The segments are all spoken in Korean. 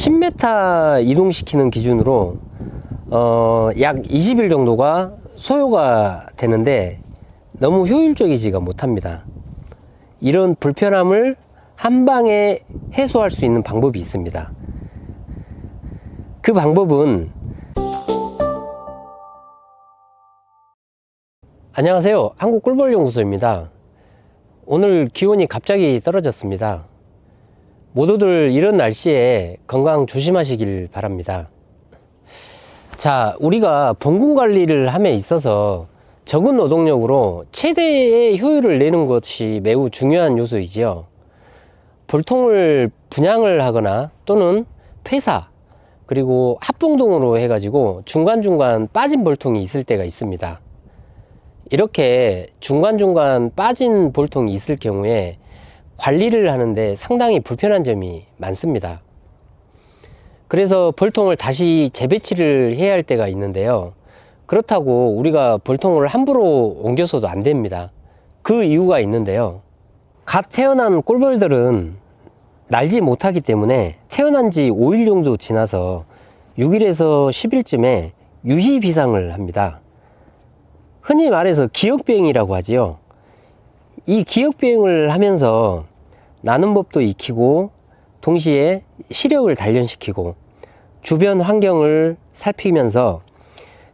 10m 이동시키는 기준으로 어, 약 20일 정도가 소요가 되는데 너무 효율적이지가 못합니다. 이런 불편함을 한 방에 해소할 수 있는 방법이 있습니다. 그 방법은 안녕하세요. 한국 꿀벌 연구소입니다. 오늘 기온이 갑자기 떨어졌습니다. 모두들 이런 날씨에 건강 조심하시길 바랍니다. 자, 우리가 봉군 관리를 함에 있어서 적은 노동력으로 최대의 효율을 내는 것이 매우 중요한 요소이지요. 볼통을 분양을 하거나 또는 폐사, 그리고 합봉동으로 해가지고 중간중간 빠진 볼통이 있을 때가 있습니다. 이렇게 중간중간 빠진 볼통이 있을 경우에 관리를 하는데 상당히 불편한 점이 많습니다. 그래서 벌통을 다시 재배치를 해야 할 때가 있는데요. 그렇다고 우리가 벌통을 함부로 옮겨서도 안 됩니다. 그 이유가 있는데요. 갓 태어난 꿀벌들은 날지 못하기 때문에 태어난 지 5일 정도 지나서 6일에서 10일쯤에 유지 비상을 합니다. 흔히 말해서 기억비행이라고 하지요. 이 기억비행을 하면서 나는 법도 익히고 동시에 시력을 단련시키고 주변 환경을 살피면서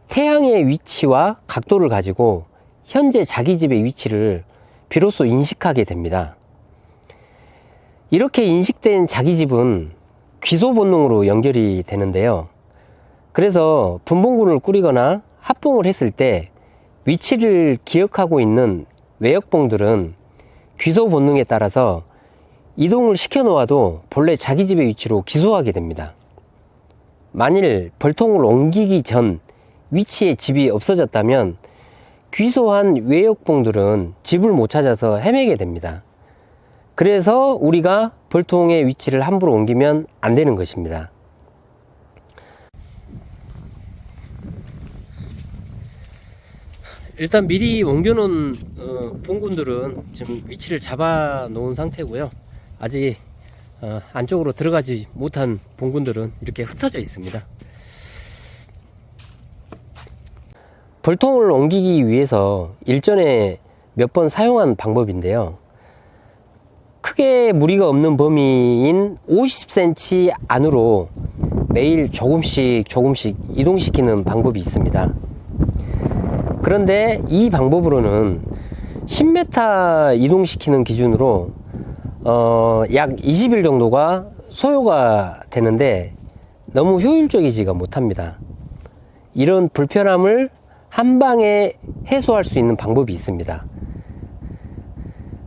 태양의 위치와 각도를 가지고 현재 자기 집의 위치를 비로소 인식하게 됩니다. 이렇게 인식된 자기 집은 귀소 본능으로 연결이 되는데요. 그래서 분봉군을 꾸리거나 합봉을 했을 때 위치를 기억하고 있는 외역봉들은 귀소 본능에 따라서 이동을 시켜 놓아도 본래 자기 집의 위치로 기소하게 됩니다. 만일 벌통을 옮기기 전 위치에 집이 없어졌다면 귀소한 외역봉들은 집을 못 찾아서 헤매게 됩니다. 그래서 우리가 벌통의 위치를 함부로 옮기면 안 되는 것입니다. 일단 미리 옮겨놓은 어, 봉군들은 지금 위치를 잡아 놓은 상태고요. 아직 어, 안쪽으로 들어가지 못한 봉군들은 이렇게 흩어져 있습니다. 벌통을 옮기기 위해서 일전에 몇 번 사용한 방법인데요. 크게 무리가 없는 범위인 50cm 안으로 매일 조금씩 조금씩 이동시키는 방법이 있습니다. 그런데 이 방법으로는 10m 이동시키는 기준으로 어, 약 20일 정도가 소요가 되는데 너무 효율적이지가 못합니다. 이런 불편함을 한 방에 해소할 수 있는 방법이 있습니다.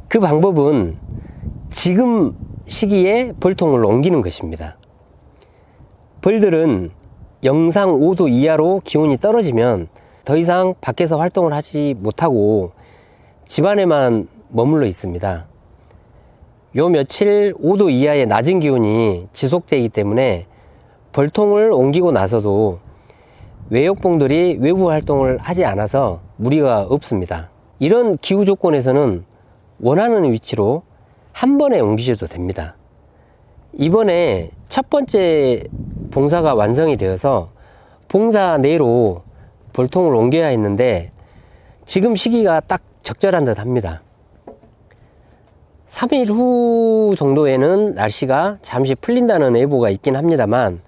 그 방법은 지금 시기에 벌통을 옮기는 것입니다. 벌들은 영상 5도 이하로 기온이 떨어지면 더 이상 밖에서 활동을 하지 못하고 집안에만 머물러 있습니다. 요 며칠 5도 이하의 낮은 기온이 지속되기 때문에 벌통을 옮기고 나서도 외역봉들이 외부 활동을 하지 않아서 무리가 없습니다. 이런 기후 조건에서는 원하는 위치로 한 번에 옮기셔도 됩니다. 이번에 첫 번째 봉사가 완성이 되어서 봉사 내로 벌통을 옮겨야 했는데 지금 시기가 딱 적절한 듯 합니다. 3일 후 정도에는 날씨가 잠시 풀린다는 예보가 있긴 합니다만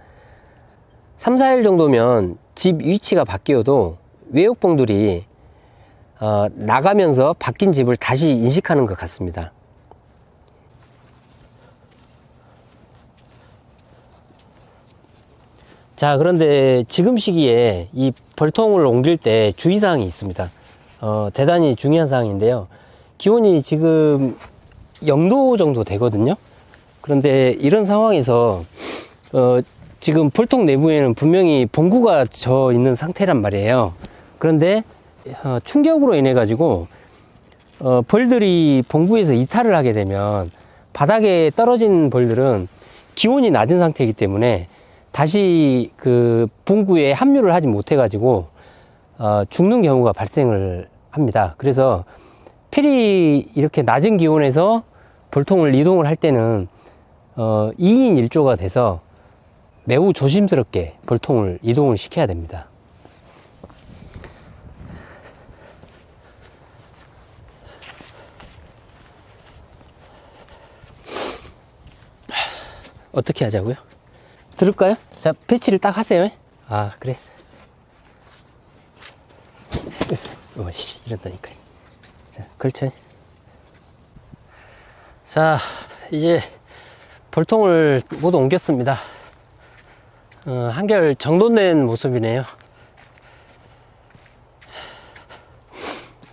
3, 4일 정도면 집 위치가 바뀌어도 외역봉들이 어, 나가면서 바뀐 집을 다시 인식하는 것 같습니다. 자, 그런데 지금 시기에 이 벌통을 옮길 때 주의사항이 있습니다. 어, 대단히 중요한 사항인데요. 기온이 지금 0도 정도 되거든요. 그런데 이런 상황에서, 어, 지금 벌통 내부에는 분명히 봉구가 져 있는 상태란 말이에요. 그런데, 어, 충격으로 인해 가지고, 어, 벌들이 봉구에서 이탈을 하게 되면 바닥에 떨어진 벌들은 기온이 낮은 상태이기 때문에 다시 그 봉구에 합류를 하지 못해 가지고 어, 죽는 경우가 발생을 합니다. 그래서 필히 이렇게 낮은 기온에서 볼통을 이동을 할 때는 어, 2인 1조가 돼서 매우 조심스럽게 벌통을 이동을 시켜야 됩니다. 어떻게 하자고요? 들을까요? 자, 배치를 딱 하세요. 아, 그래. 어, 씨, 이런다니까. 자, 걸쳐. 자, 이제 벌통을 모두 옮겼습니다. 어, 한결 정돈된 모습이네요.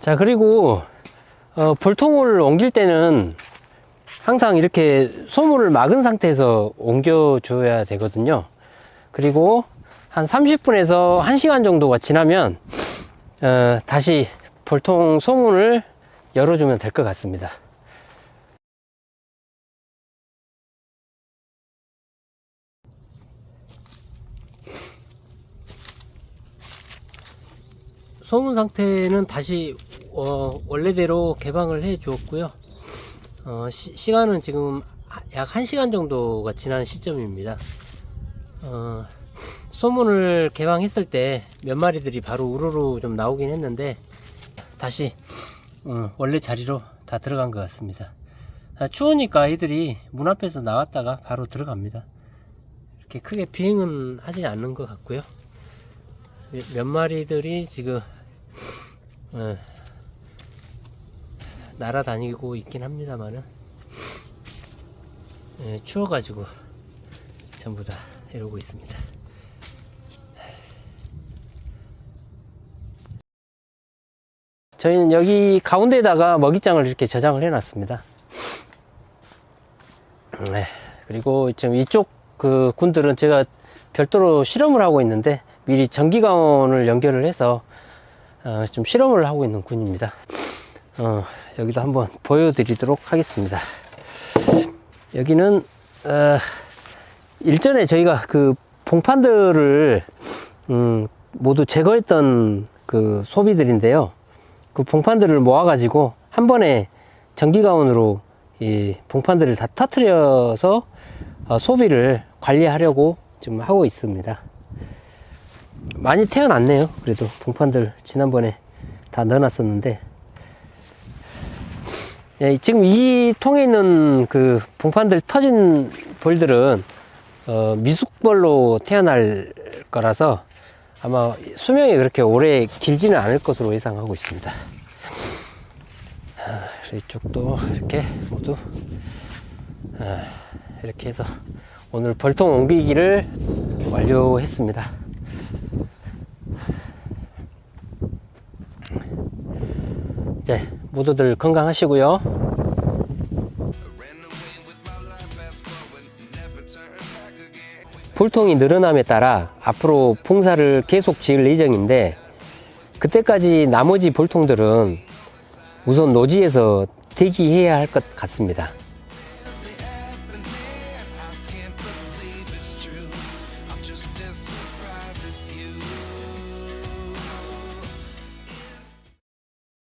자, 그리고 어, 벌통을 옮길 때는 항상 이렇게 소물을 막은 상태에서 옮겨 줘야 되거든요. 그리고 한 30분에서 1시간 정도가 지나면 어, 다시 벌통 소문을 열어주면 될 것 같습니다. 소문 상태는 다시 어, 원래대로 개방을 해 주었고요. 어, 시, 간은 지금 약 1시간 정도가 지난 시점입니다. 어, 소문을 개방했을 때 몇 마리들이 바로 우르르 좀 나오긴 했는데 다시 어, 원래 자리로 다 들어간 것 같습니다. 아, 추우니까 아이들이 문 앞에서 나왔다가 바로 들어갑니다. 이렇게 크게 비행은 하지 않는 것 같고요. 몇- 몇 마리들이 지금 어, 날아다니고 있긴 합니다만은 예, 추워가지고 전부 다 이러고 있습니다. 저희는 여기 가운데다가 먹이장을 이렇게 저장을 해놨습니다. 네, 그리고 지금 이쪽 그 군들은 제가 별도로 실험을 하고 있는데 미리 전기가온을 연결을 해서 어, 좀 실험을 하고 있는 군입니다. 어, 여기도 한번 보여드리도록 하겠습니다. 여기는 어, 일전에 저희가 그 봉판들을 음, 모두 제거했던 그 소비들인데요. 그 봉판들을 모아가지고 한 번에 전기가온으로 이 봉판들을 다 터트려서 어, 소비를 관리하려고 지금 하고 있습니다. 많이 태어났네요. 그래도 봉판들 지난번에 다 넣어놨었는데 예, 지금 이 통에 있는 그 봉판들 터진 벌들은 어, 미숙벌로 태어날 거라서 아마 수명이 그렇게 오래 길지는 않을 것으로 예상하고 있습니다. 아, 이쪽도 이렇게 모두 아, 이렇게 해서 오늘 벌통 옮기기를 완료했습니다. 이제 모두들 건강하시고요. 볼통이 늘어남에 따라 앞으로 봉사를 계속 지을 예정인데 그때까지 나머지 볼통들은 우선 노지에서 대기해야 할 것 같습니다.